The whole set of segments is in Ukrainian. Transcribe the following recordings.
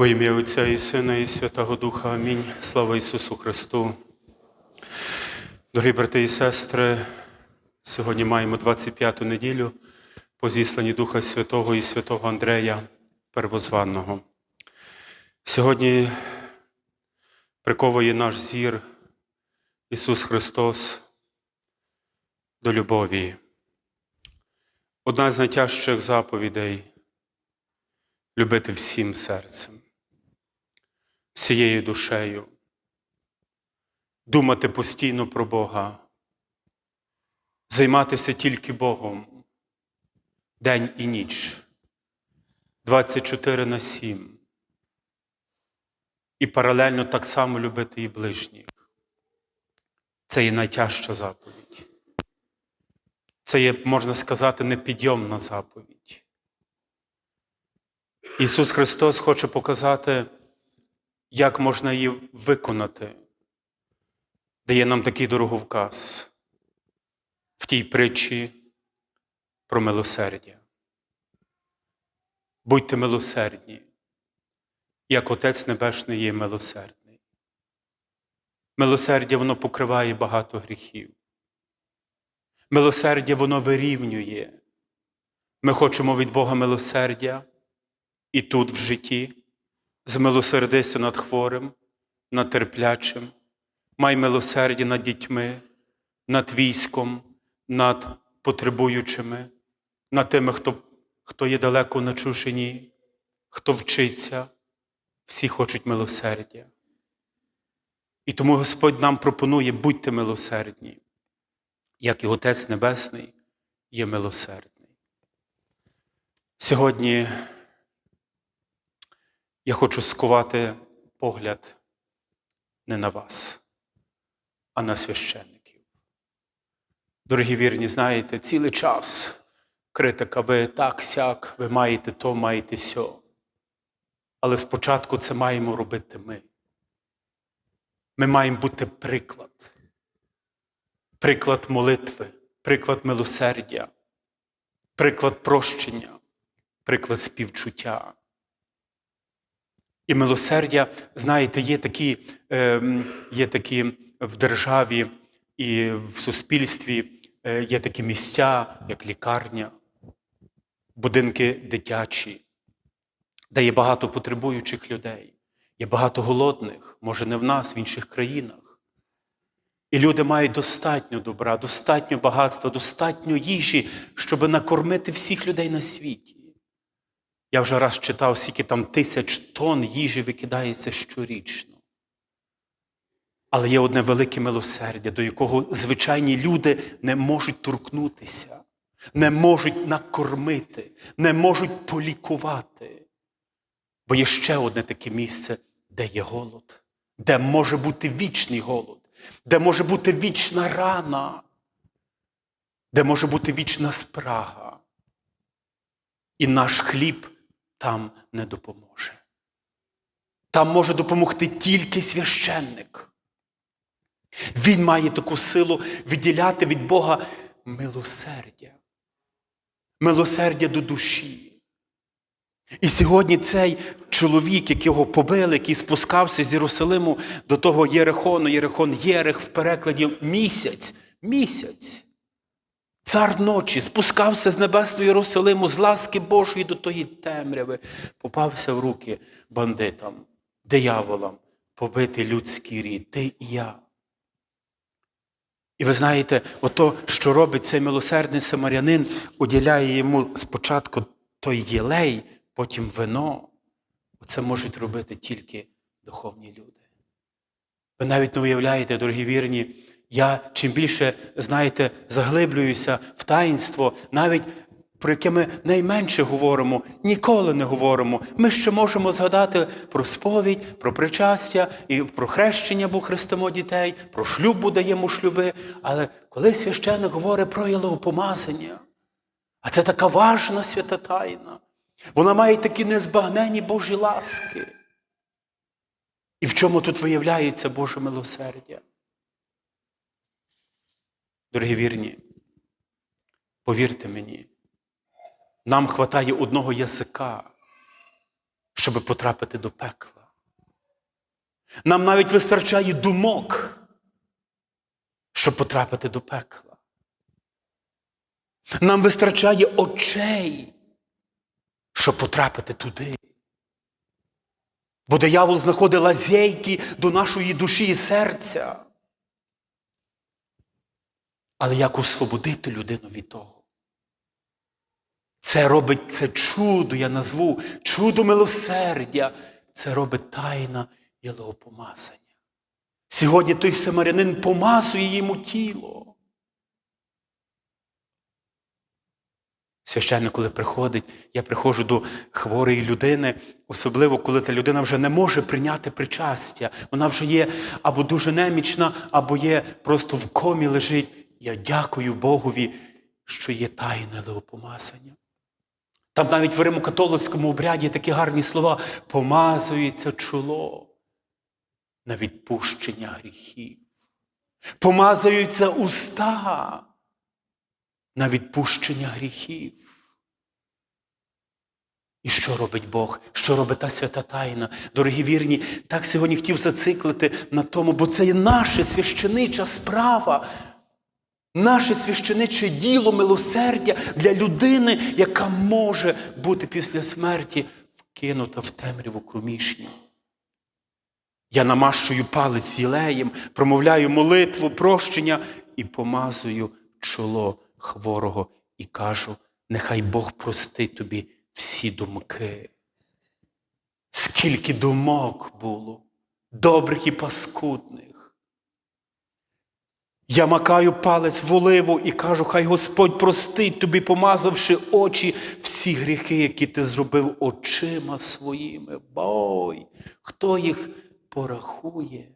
Во ім'я Отця і Сина, і Святого Духа. Амінь. Слава Ісусу Христу. Дорогі брати і сестри, сьогодні маємо 25-ту неділю по зісланні Духа Святого і Святого Андрея Первозванного. Сьогодні приковує наш зір Ісус Христос до любові. Одна з найтяжчих заповідей любити всім серцем, всією душею, думати постійно про Бога, займатися тільки Богом день і ніч, 24 на 7. І паралельно так само любити і ближніх. Це є найтяжча заповідь. Це є, можна сказати, непідйомна заповідь. Ісус Христос хоче показати, як можна її виконати, дає нам такий дороговказ в тій притчі про милосердя. Будьте милосердні, як Отець Небесний є милосердний. Милосердя воно покриває багато гріхів. Милосердя воно вирівнює. Ми хочемо від Бога милосердя і тут в житті. Змилосердися над хворим, над терплячим, май милосердя над дітьми, над військом, над потребуючими, над тими, хто, хто є далеко на чужині, хто вчиться, всі хочуть милосердя. І тому Господь нам пропонує будьте милосердні, як і Отець Небесний є милосердний. Сьогодні я хочу скувати погляд не на вас, а на священників. Дорогі вірні, знаєте, цілий час критика, ви так, сяк, ви маєте то, маєте сьо. Але спочатку це маємо робити ми. Ми маємо бути приклад. Приклад молитви, приклад милосердя, приклад прощення, приклад співчуття. І милосердя, знаєте, є такі, е, є такі в державі і в суспільстві е, є такі місця, як лікарня, будинки дитячі, де є багато потребуючих людей, є багато голодних, може не в нас, в інших країнах. І люди мають достатньо добра, достатньо багатства, достатньо їжі, щоб накормити всіх людей на світі. Я вже раз читав, скільки там тисяч тонн їжі викидається щорічно. Але є одне велике милосердя, до якого звичайні люди не можуть торкнутися, не можуть накормити, не можуть полікувати. Бо є ще одне таке місце, де є голод, де може бути вічний голод, де може бути вічна рана, де може бути вічна спрага. І наш хліб там не допоможе. Там може допомогти тільки священник. Він має таку силу відділяти від Бога милосердя, милосердя до душі. І сьогодні цей чоловік, якого побили, який спускався з Єрусалиму до того Єрихону, Єрихон Єрих в перекладі місяць, місяць. Цар ночі спускався з небесного Єрусалиму, з ласки Божої до тої темряви, попався в руки бандитам, дияволам, побити людський рід, ти і я. І ви знаєте, ото, що робить цей милосердний самарянин, уділяє йому спочатку той єлей, потім вино. Оце можуть робити тільки духовні люди. Ви навіть не уявляєте, дорогі вірні, я чим більше, знаєте, заглиблююся в таїнство, навіть про яке ми найменше говоримо, ніколи не говоримо. Ми ще можемо згадати про сповідь, про причастя і про хрещення, бо хрестимо дітей, про шлюб даємо шлюби. Але коли священник говорить про єлеопомазання, а це така важна свята тайна, вона має такі незбагнені Божі ласки. І в чому тут виявляється Боже милосердя? Дорогі вірні, повірте мені, нам хватає одного язика, щоб потрапити до пекла. Нам навіть вистачає думок, щоб потрапити до пекла. Нам вистачає очей, щоб потрапити туди. Бо диявол знаходить лазейки до нашої душі і серця. Але як освободити людину від того? Це робить це чудо, я назву чудо милосердя. Це робить тайна Єлеопомазання. Сьогодні той самарянин помазує йому тіло. Священник, коли приходить, я приходжу до хворої людини, особливо коли та людина вже не може прийняти причастя. Вона вже є або дуже немічна, або є просто в комі лежить. Я дякую Богові, що є тайне Леопомазання. Там навіть в римокатолицькому обряді такі гарні слова помазується чоло на відпущення гріхів. Помазуються уста на відпущення гріхів. І що робить Бог? Що робить та свята тайна? Дорогі вірні, так сьогодні хотів зациклити на тому, бо це є наша священича справа, наше священиче діло милосердя для людини, яка може бути після смерті вкинута в темряву кромішню. Я намащую палець єлеєм, промовляю молитву, прощення і помазую чоло хворого і кажу, нехай Бог простить тобі всі думки. Скільки думок було, добрих і паскудних. Я макаю палець в оливу і кажу, хай Господь простить тобі, помазавши очі всі гріхи, які ти зробив очима своїми. Бой, хто їх порахує?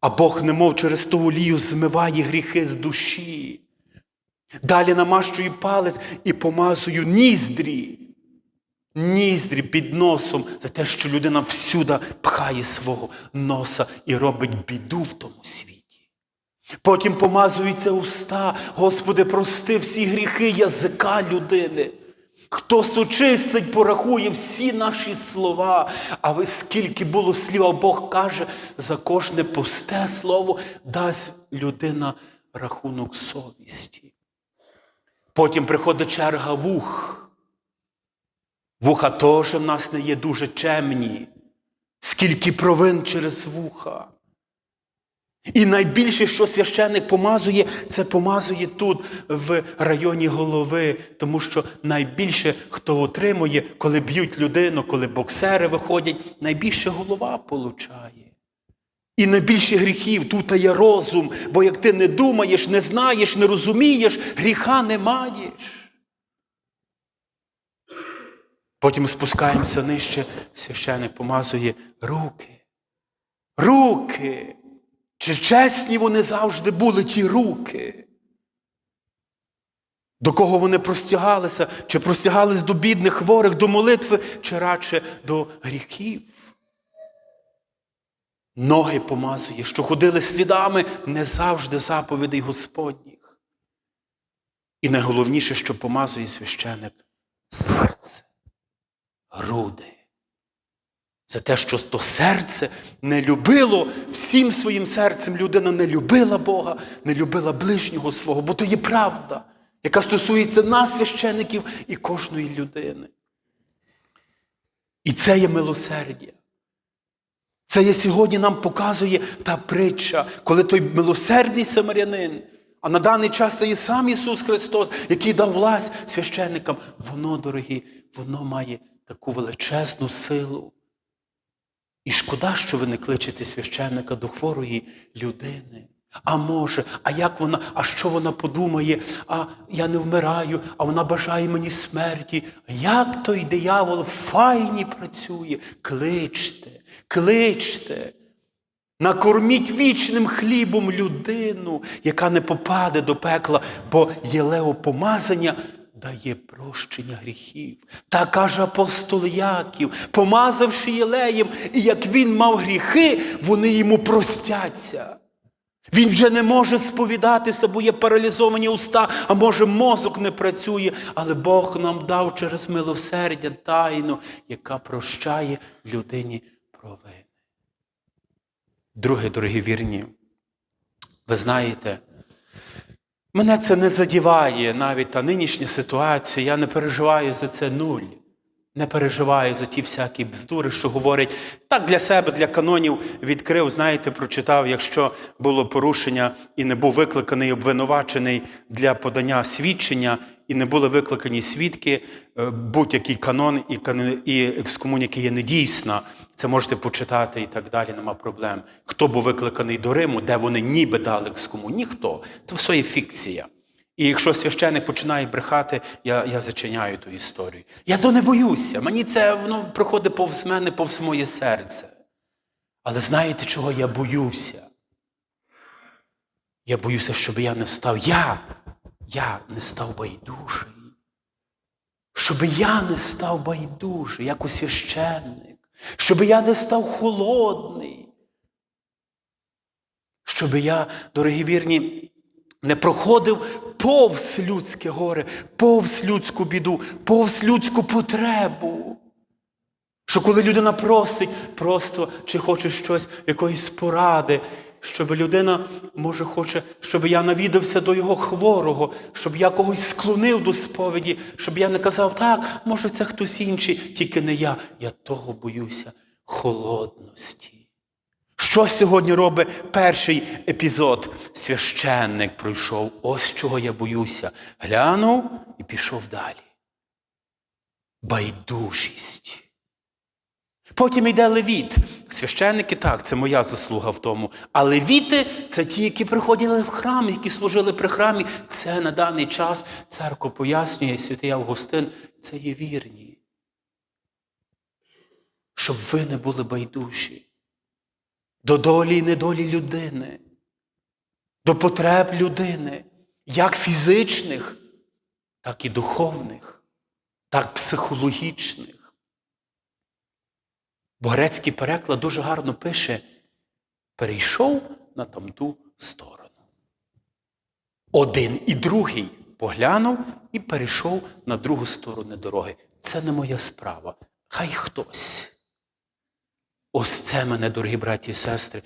А Бог, немов через ту олію, змиває гріхи з душі. Далі намащую палець і помазую ніздрі. Ніздрі під носом за те, що людина всюди пхає свого носа і робить біду в тому світі. Потім помазуються уста, Господи, прости всі гріхи язика людини. Хто сочистить, порахує всі наші слова. А ви скільки було слів, а Бог каже, за кожне пусте слово дасть людина рахунок совісті. Потім приходить черга вух. Вуха теж в нас не є дуже чемні, скільки провин через вуха. І найбільше, що священник помазує, це помазує тут, в районі голови, тому що найбільше, хто отримує, коли б'ють людину, коли боксери виходять, найбільше голова получає. І найбільше гріхів тут є розум, бо як ти не думаєш, не знаєш, не розумієш, гріха не маєш. Потім спускаємося нижче, священник помазує руки. Руки. Чи чесні вони завжди були ті руки? До кого вони простягалися? Чи простягались до бідних, хворих, до молитви, чи радше до гріхів? Ноги помазує, що ходили слідами не завжди заповідей Господніх. І найголовніше, що помазує священик серце, груди. За те, що то серце не любило всім своїм серцем людина не любила Бога, не любила ближнього свого, бо то є правда, яка стосується нас, священиків, і кожної людини. І це є милосердя. Це є сьогодні нам показує та притча, коли той милосердний самарянин, а на даний час це є сам Ісус Христос, який дав власть священникам, воно, дорогі, воно має таку величезну силу. І шкода, що ви не кличете священника до хворої людини. А може, а як вона, а що вона подумає? А я не вмираю, а вона бажає мені смерті. Як той диявол файні працює? Кличте, кличте. Накорміть вічним хлібом людину, яка не попаде до пекла, бо єлео помазання дає прощення гріхів. Та каже апостол Яків, помазавши єлеєм, і як він мав гріхи, вони йому простяться. Він вже не може сповідатися, бо є паралізовані уста, а може мозок не працює. Але Бог нам дав через милосердя тайну, яка прощає людині провини. Друге, дорогі вірні, ви знаєте, мене це не задіває навіть та нинішня ситуація. Я не переживаю за це нуль. Не переживаю за ті всякі бздури, що говорять так для себе, для канонів відкрив, знаєте, прочитав, якщо було порушення і не був викликаний обвинувачений для подання свідчення, і не були викликані свідки, е, будь-який канон і, екскомуніка є недійсна. Це можете почитати і так далі, нема проблем. Хто був викликаний до Риму, де вони ніби дали екскому? Ніхто. Це все є фікція. І якщо священик починає брехати, я, я зачиняю ту історію. Я то не боюся. Мені це воно проходить повз мене, повз моє серце. Але знаєте, чого я боюся? Я боюся, щоб я не став. Я, я не став байдужий. Щоб я не став байдужий, як у священник. Щоб я не став холодний. Щоб я, дорогі вірні, не проходив повз людське горе, повз людську біду, повз людську потребу. Що коли людина просить просто чи хоче щось, якоїсь поради, щоб людина, може, хоче, щоб я навідався до його хворого, щоб я когось склонив до сповіді, щоб я не казав, так, може, це хтось інший, тільки не я. Я того боюся холодності. Що сьогодні робить перший епізод? Священник пройшов. Ось чого я боюся. Глянув і пішов далі. Байдужість. Потім йде левіт. Священники так, це моя заслуга в тому. А левіти це ті, які приходили в храм, які служили при храмі. Це на даний час церква пояснює, святий Августин, це є вірні. Щоб ви не були байдужі до долі і недолі людини, до потреб людини, як фізичних, так і духовних, так психологічних. Бо грецький переклад дуже гарно пише: перейшов на тамту сторону. Один і другий поглянув і перейшов на другу сторону дороги. Це не моя справа. Хай хтось. Ось це мене, дорогі браті і сестри,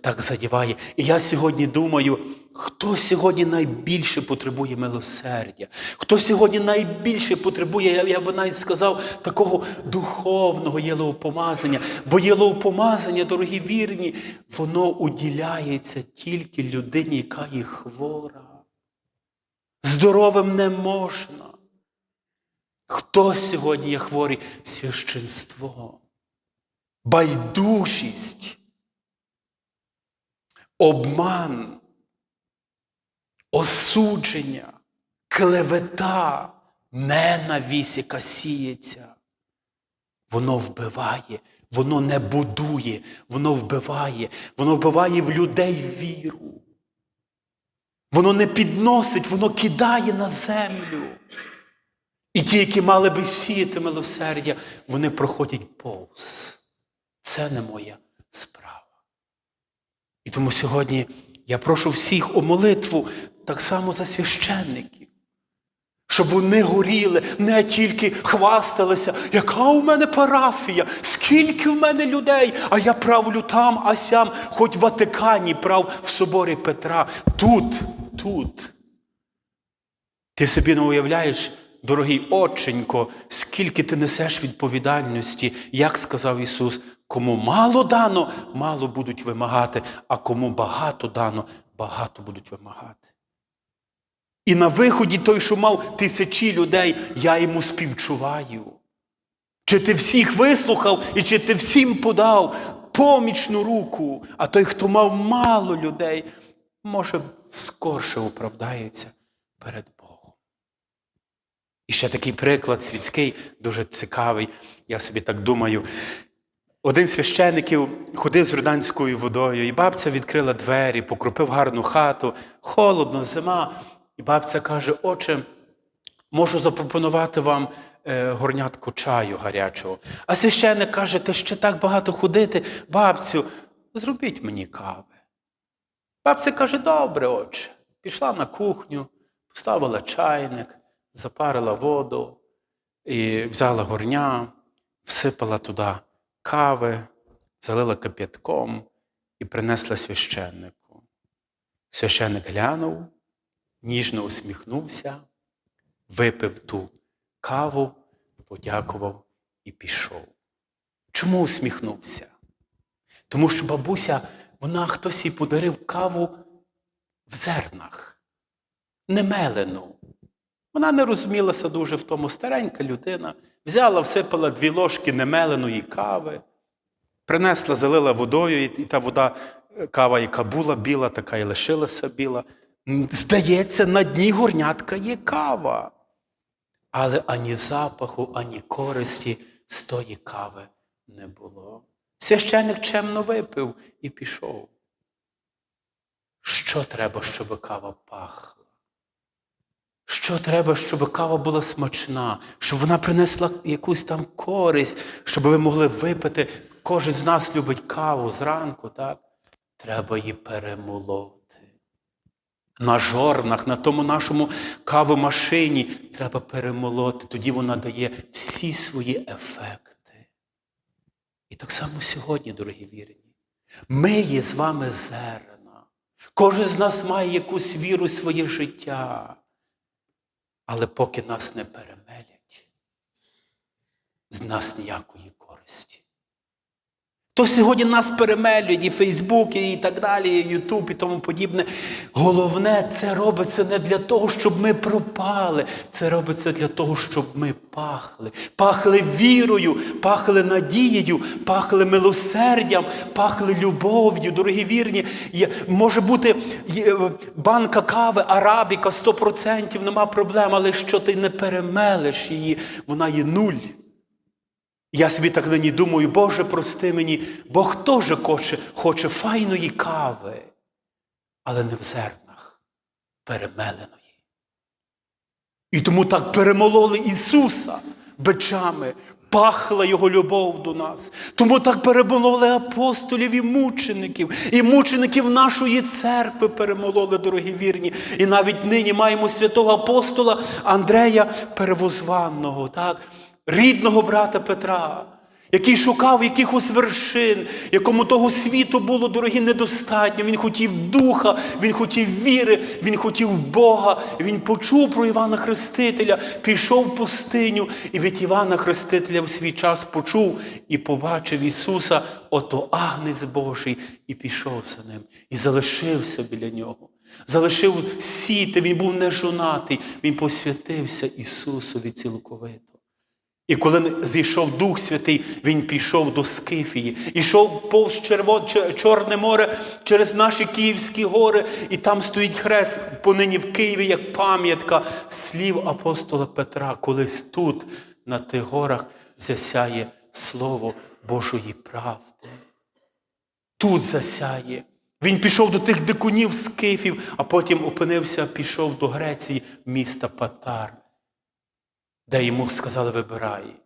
так задіває. І я сьогодні думаю, хто сьогодні найбільше потребує милосердя, хто сьогодні найбільше потребує, я, би навіть сказав, такого духовного єловпомазання. Бо єловпомазання, дорогі вірні, воно уділяється тільки людині, яка є хвора. Здоровим не можна. Хто сьогодні є хворий? Священство байдужість, обман, осудження, клевета, ненависть, яка сіється. Воно вбиває, воно не будує, воно вбиває, воно вбиває в людей віру. Воно не підносить, воно кидає на землю. І ті, які мали би сіяти милосердя, вони проходять повз. Це не моя справа. І тому сьогодні я прошу всіх у молитву так само за священників, щоб вони горіли, не тільки хвасталися, яка у мене парафія, скільки в мене людей, а я правлю там, а сям, хоч в Ватикані прав в соборі Петра. Тут, тут. Ти собі не уявляєш, дорогий отченько, скільки ти несеш відповідальності, як сказав Ісус, кому мало дано, мало будуть вимагати, а кому багато дано, багато будуть вимагати. І на виході той, що мав тисячі людей, я йому співчуваю. Чи ти всіх вислухав, і чи ти всім подав помічну руку, а той, хто мав мало людей, може, скорше оправдається перед Богом. І ще такий приклад світський, дуже цікавий, я собі так думаю. Один з священиків ходив з руданською водою, і бабця відкрила двері, покропив гарну хату, холодно, зима. І бабця каже: Отче, можу запропонувати вам е, горнятку чаю гарячого. А священник каже, ти ще так багато ходити, бабцю, зробіть мені кави. Бабця каже, добре, отче. Пішла на кухню, поставила чайник, запарила воду, і взяла горня, всипала туди кави, залила кип'ятком і принесла священнику. Священник глянув, ніжно усміхнувся, випив ту каву, подякував і пішов. Чому усміхнувся? Тому що бабуся, вона хтось їй подарив каву в зернах, не мелену. Вона не розумілася дуже в тому старенька людина. Взяла, всипала дві ложки немеленої кави, принесла, залила водою, і та вода, е, кава, яка була біла, така і лишилася біла. Здається, на дні горнятка є кава. Але ані запаху, ані користі з тої кави не було. Священник чемно випив і пішов. Що треба, щоб кава пахла? Що треба, щоб кава була смачна, щоб вона принесла якусь там користь, щоб ви могли випити. Кожен з нас любить каву зранку, так? Треба її перемолоти. На жорнах, на тому нашому кавомашині треба перемолоти. Тоді вона дає всі свої ефекти. І так само сьогодні, дорогі вірні, ми є з вами зерна. Кожен з нас має якусь віру в своє життя. Але поки нас не перемелять, з нас ніякої користі. То сьогодні нас перемелюють і Фейсбук, і так далі, і Ютуб, і тому подібне. Головне, це робиться не для того, щоб ми пропали. Це робиться для того, щоб ми пахли. Пахли вірою, пахли надією, пахли милосердям, пахли любов'ю. Дорогі вірні, може бути е, банка кави, арабіка 100%, нема проблем, але якщо ти не перемелиш її, вона є нуль. Я собі так нині думаю, Боже, прости мені, Бог теж хоче, хоче файної кави, але не в зернах перемеленої. І тому так перемололи Ісуса бичами, пахла Його любов до нас. Тому так перемололи апостолів і мучеників, і мучеників нашої церкви перемололи, дорогі вірні. І навіть нині маємо святого апостола Андрея Перевозванного, так? Рідного брата Петра, який шукав якихось вершин, якому того світу було, дорогі, недостатньо. Він хотів духа, він хотів віри, він хотів Бога. Він почув про Івана Хрестителя, пішов в пустиню і від Івана Хрестителя в свій час почув і побачив Ісуса, ото агнець Божий, і пішов за ним, і залишився біля нього. Залишив сіти, він був нежонатий, він посвятився Ісусові цілковито. І коли зійшов Дух Святий, він пішов до Скифії, ішов повз Черво... Чорне море через наші Київські гори, і там стоїть хрест понині в Києві, як пам'ятка слів апостола Петра. Колись тут, на тих горах, засяє слово Божої правди. Тут засяє. Він пішов до тих дикунів скифів, а потім опинився, пішов до Греції, міста Патар де йому сказали, вибирай,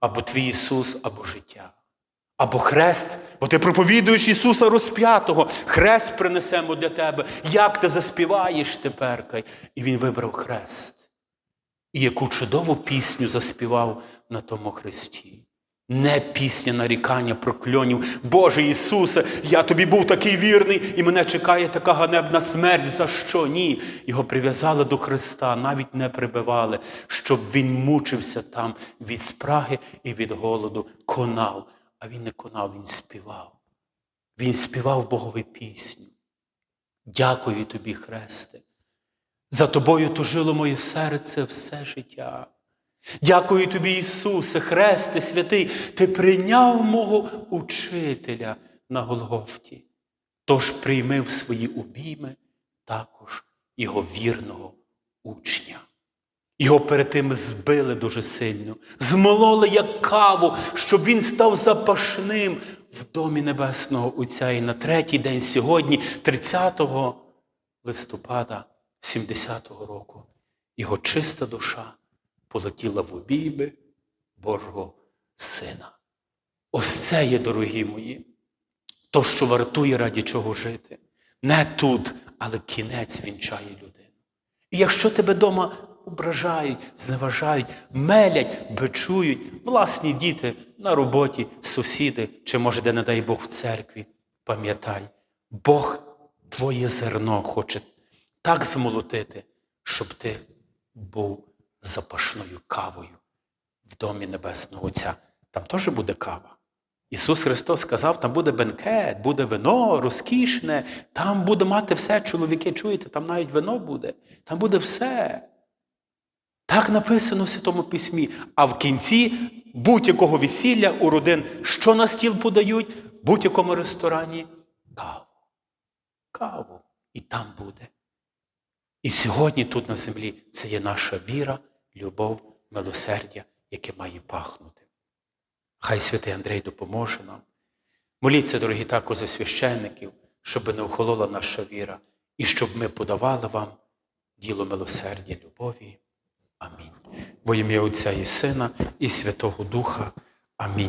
або твій Ісус, або життя, або хрест, бо ти проповідуєш Ісуса розп'ятого, хрест принесемо для тебе. Як ти заспіваєш тепер? І він вибрав хрест. І яку чудову пісню заспівав на тому хресті. Не пісня нарікання прокльонів. Боже Ісусе, я тобі був такий вірний, і мене чекає така ганебна смерть. За що? Ні. Його прив'язали до Христа, навіть не прибивали, щоб він мучився там від спраги і від голоду. Конав. А він не конав, він співав. Він співав Богові пісню. Дякую тобі, Христе. За тобою тужило моє серце все життя. Дякую тобі, Ісусе, Хресте святий, Ти прийняв мого учителя на Голгофті. Тож прийми в свої обійми також його вірного учня. Його перед тим збили дуже сильно, змололи як каву, щоб він став запашним в домі Небесного Отця. І на третій день сьогодні, 30 листопада 70-го року, його чиста душа полетіла в обійми Божого Сина. Ось це є, дорогі мої, то, що вартує раді чого жити. Не тут, але кінець вінчає людину. І якщо тебе вдома ображають, зневажають, мелять, бичують, власні діти на роботі, сусіди, чи може, де не дай Бог в церкві, пам'ятай, Бог твоє зерно хоче так змолотити, щоб ти був запашною кавою в домі Небесного Отця. Там теж буде кава. Ісус Христос сказав, там буде бенкет, буде вино розкішне, там буде мати все, чоловіки, чуєте, там навіть вино буде, там буде все. Так написано в Святому Письмі. А в кінці будь-якого весілля у родин, що на стіл подають, в будь-якому ресторані каву. Каву. І там буде. І сьогодні тут на землі це є наша віра, любов, милосердя, яке має пахнути. Хай святий Андрей допоможе нам. Моліться, дорогі також за священників, щоб не охолола наша віра, і щоб ми подавали вам діло милосердя, любові. Амінь. Во ім'я Отця і Сина, і Святого Духа. Амінь.